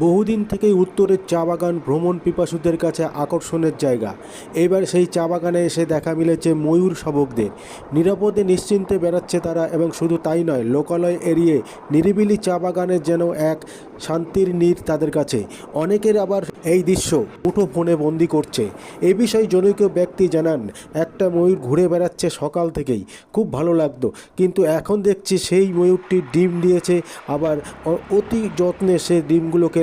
বহুদিন থেকেই উত্তরের চা বাগান ভ্রমণ পিপাসুদের কাছে আকর্ষণের জায়গা। এবার সেই চা বাগানে এসে দেখা মিলেছে ময়ূর শাবকদের। নিরাপদে, নিশ্চিন্তে বেড়াচ্ছে তারা এবং শুধু তাই নয়, লোকালয় এড়িয়ে নিরিবিলি চা বাগানে যেন এক শান্তির নীর তাদের কাছে। অনেকের আবার এই দৃশ্য মুঠো ফোনে বন্দি করছে। এ বিষয়ে জনৈক ব্যক্তি জানান, একটা ময়ূর ঘুরে বেড়াচ্ছে সকাল থেকেই। খুব ভালো লাগতো। কিন্তু এখন দেখছি সেই ময়ূরটি ডিম দিয়েছে। আবার অতি যত্নে সে ডিমগুলোকে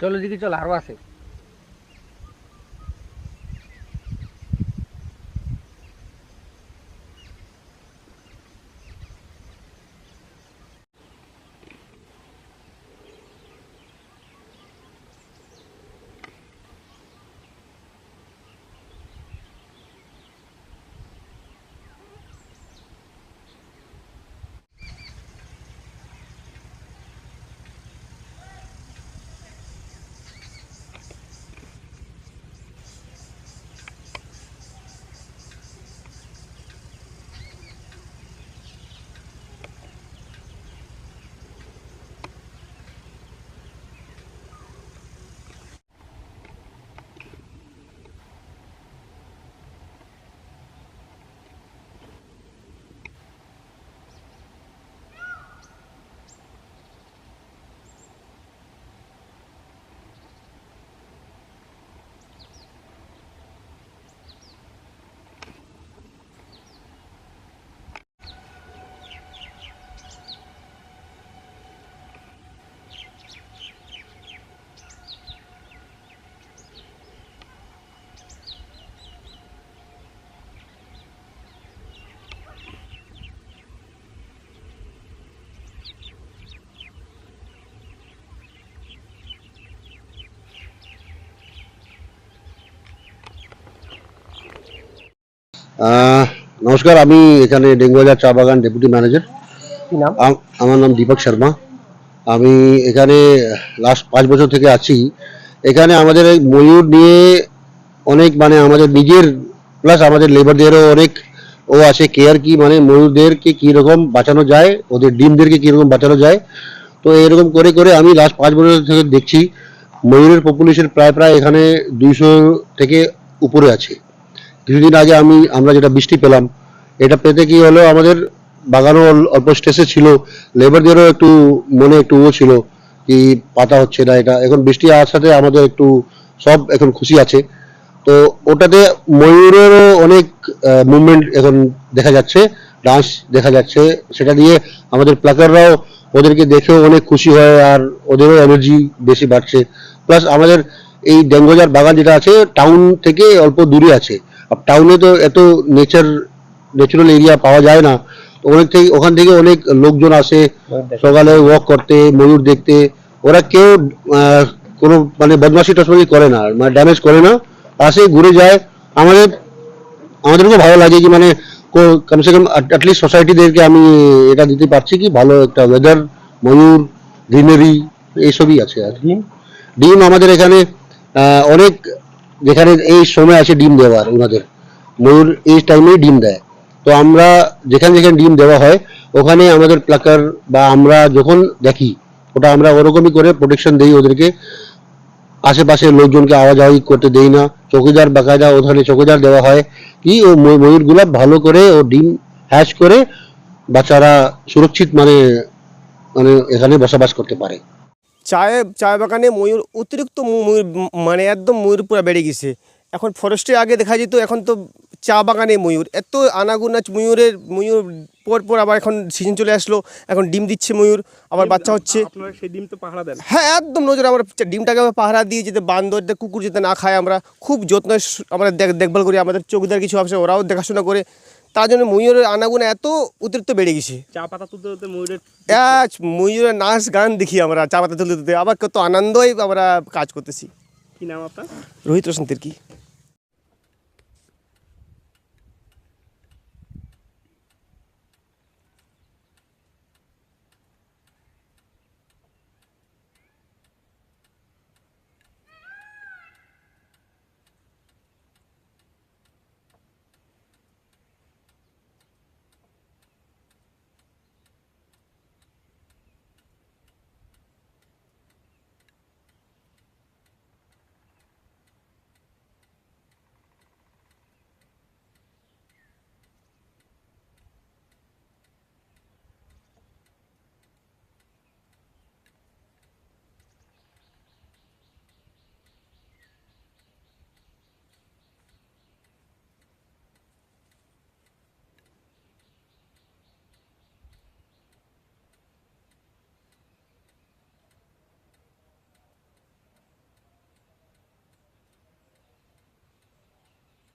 চলো দিকে চলো আরও আছে। নমস্কার আমি এখানে ডেঙ্গুবাজার চা বাগান ডেপুটি ম্যানেজার। আমার নাম দীপক শর্মা। আমি এখানে লাস্ট পাঁচ বছর থেকে আছি। এখানে আমাদের ময়ূর নিয়ে অনেক মানে আমাদের নিজের প্লাস আমাদের লেবারদেরও অনেক ও আছে। কেয়ার কি মানে ময়ূরদেরকে কীরকম বাঁচানো যায় ওদের ডিমদেরকে কীরকম বাঁচানো যায়। তো এরকম করে করে আমি লাস্ট পাঁচ বছর থেকে দেখছি ময়ূরের পপুলেশন প্রায় প্রায় এখানে দুইশো থেকে উপরে আছে। কিছুদিন আগে আমি, আমরা যেটা বৃষ্টি পেলাম, এটা পেতে কি হলো আমাদের বাগানও অল্প স্ট্রেসে ছিল লেবারদেরও একটু মনে একটু ও ছিল কি পাতা হচ্ছে না এটা। এখন বৃষ্টি আসার সাথে আমাদের একটু সব এখন খুশি আছে। তো ওটাতে ময়ূরেরও অনেক মুভমেন্ট এখন দেখা যাচ্ছে, ডান্স দেখা যাচ্ছে। সেটা দিয়ে আমাদের প্লাকাররাও ওদেরকে দেখেও অনেক খুশি হয় আর ওদেরও এনার্জি বেশি বাড়ছে। প্লাস আমাদের এই ডেঙ্গোজার বাগান যেটা আছে টাউন থেকে অল্প দূরে আছে। আর টাউনে তো এত নেচার ন্যাচুরাল এরিয়া পাওয়া যায় না ওখান থেকে ওখান থেকে অনেক লোকজন আসে সকালে ওয়াক করতে ময়ূর দেখতে ওরা কেউ কোনো মানে বদমাশি টসমাশি করে না মানে ড্যামেজ করে না আসে ঘুরে যায় আমাদের আমাদেরকেও ভালো লাগে কি মানে কমসে কম অ্যাটলিস্ট সোসাইটিদেরকে আমি এটা দিতে পারছি কি ভালো একটা ওয়েদার ময়ূর গ্রিনারি এইসবই আছে আর ডিম ডিম আমাদের এখানে অনেক যেখানে এই সময় আছে ডিম দেওয়ার ওনাদের। ময়ূর এই টাইমেই ডিম দেয়। তো আমরা যেখানে যেখানে ডিম দেওয়া হয়, ওখানে আমাদের প্লাকার বা আমরা যখন দেখি, ওটা আমরা ওরকমই করে প্রোটেকশন দিই ওদেরকে। আশেপাশের লোকজনকে আওয়াজ আওয়াজ করতে দেই না। চৌকিদার বাকায়দা ওখানে চৌকিদার দেওয়া হয় কি, ও ময়ূর- ময়ূরগুলা ভালো করে ও ডিম হ্যাচ করে বাচ্চারা সুরক্ষিত মানে মানে এখানে বসবাস করতে পারে। চায়ে চা বাগানে ময়ূর অতিরিক্ত ময়ূর মানে একদম ময়ূর পুরো বেড়ে গেছে। এখন ফরেস্টে আগে দেখা যেত এখন তো চা বাগানে ময়ূর। এত আনাগুনা ময়ূরের ময়ূর পর পর আবার এখন সিজন চলে আসলো এখন ডিম দিচ্ছে ময়ূর আবার বাচ্চা হচ্ছে। সেই ডিম তো পাহারা দেন। হ্যাঁ একদম নজর আমরা ডিমটাকে পাহারা দিয়ে যেতে বান্দর যাতে কুকুর যাতে না খায় আমরা। খুব যত্ন আমরা দেখ- দেখভাল করি আমাদের চোখদার কিছু আছে ওরাও দেখাশোনা করে। তার জন্য ময়ূরের আনাগুন এত অতিরিক্ত বেড়ে গেছে। চা পাতা তুলতে তুলতে ময়ূরের ময়ূরের নাচ গান দেখি আমরা চা পাতা তুলতে তুলতে। আবার কত আনন্দই আমরা কাজ করতেছি। কি নাম আপনার? রোহিত রোশন তির্কি।